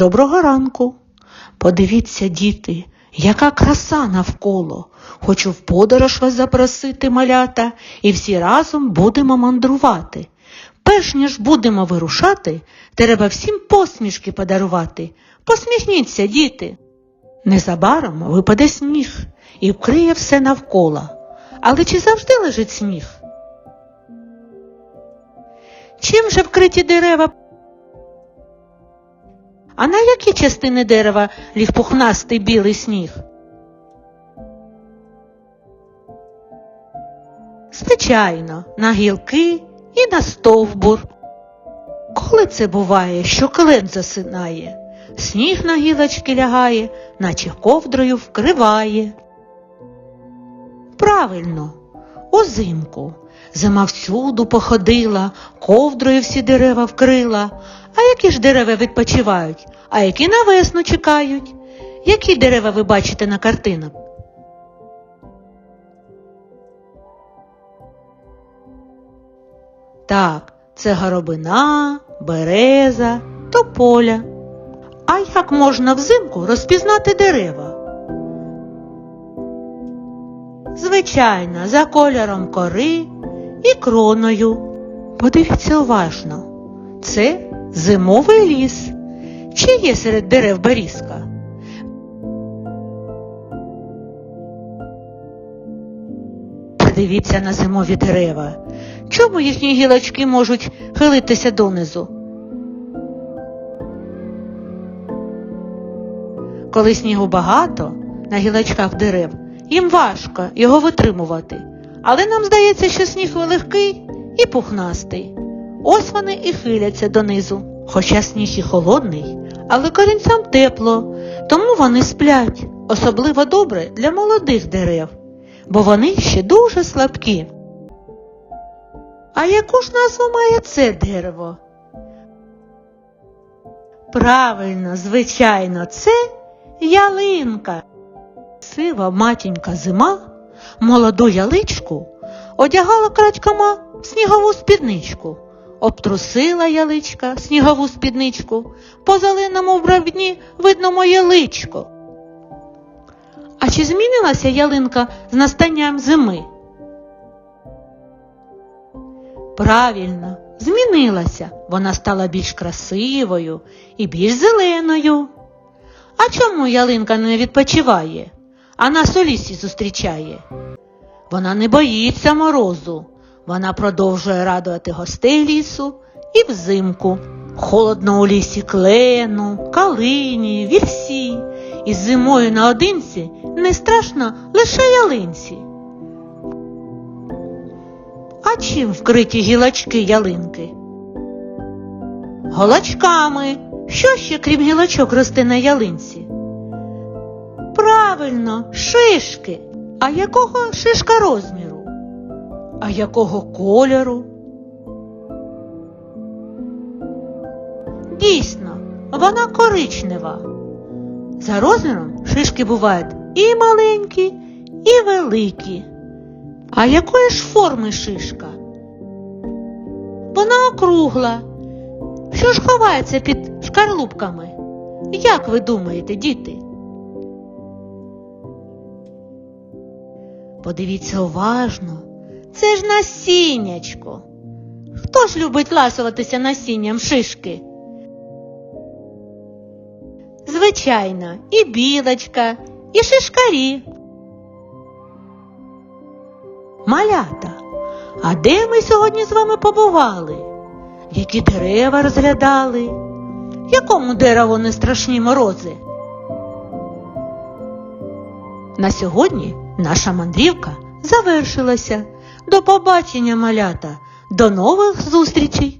Доброго ранку. Подивіться, діти, яка краса навколо. Хочу в подорож вас запросити, малята, і всі разом будемо мандрувати. Перш ніж будемо вирушати, треба всім посмішки подарувати. Посміхніться, діти. Незабаром випаде сніг і вкриє все навколо. Але чи завжди лежить сніг? Чим же вкриті дерева а на які частини дерева ліг пухнастий білий сніг? Звичайно, на гілки і на стовбур. Коли це буває, що клен засинає, сніг на гілочки лягає, наче ковдрою вкриває. Правильно, узимку. Зима всюду походила, ковдрою всі дерева вкрила. А які ж дерева відпочивають, а які на весну чекають? Які дерева ви бачите на картинах? Так, це горобина, береза, тополя. А як можна взимку розпізнати дерева? Звичайно, за кольором кори і кроною. Подивіться уважно. Це зимовий ліс. Чи є серед дерев берізка? Подивіться на зимові дерева. Чому їхні гілочки можуть хилитися донизу? Коли снігу багато на гілочках дерев, їм важко його витримувати. Але нам здається, що сніг легкий і пухнастий. Ось вони і хиляться донизу. Хоча сніг і холодний, але корінцям тепло, тому вони сплять, особливо добре для молодих дерев, бо вони ще дуже слабкі. А яку ж назву має це дерево? Правильно, звичайно, це ялинка. Сива матінька зима молоду яличку одягала крадькома в снігову спідничку, обтрусила яличка снігову спідничку, по зеленому вбравні видно моє личко. А чи змінилася ялинка з настанням зими? Правильно, змінилася. Вона стала більш красивою і більш зеленою. А чому ялинка не відпочиває, а нас у лісі зустрічає? Вона не боїться морозу, вона продовжує радувати гостей лісу і взимку. Холодно у лісі клену, калині, вірсі, і зимою наодинці не страшно лише ялинці. А чим вкриті гілочки ялинки? Голочками. Що ще, крім гілочок, росте на ялинці? Правильно, шишки. А якого шишка розміру? А якого кольору? Дійсно, вона коричнева. За розміром шишки бувають і маленькі, і великі. А якої ж форми шишка? Вона округла. Що ж ховається під шкарлупками? Як ви думаєте, діти? Подивіться уважно. Це ж насіннячко. Хто ж любить ласуватися насінням шишки? Звичайно, і білочка, і шишкарі. Малята, а де ми сьогодні з вами побували? Які дерева розглядали? Якому дереву не страшні морози? На сьогодні наша мандрівка завершилася. До побачення, малята, до нових зустрічей!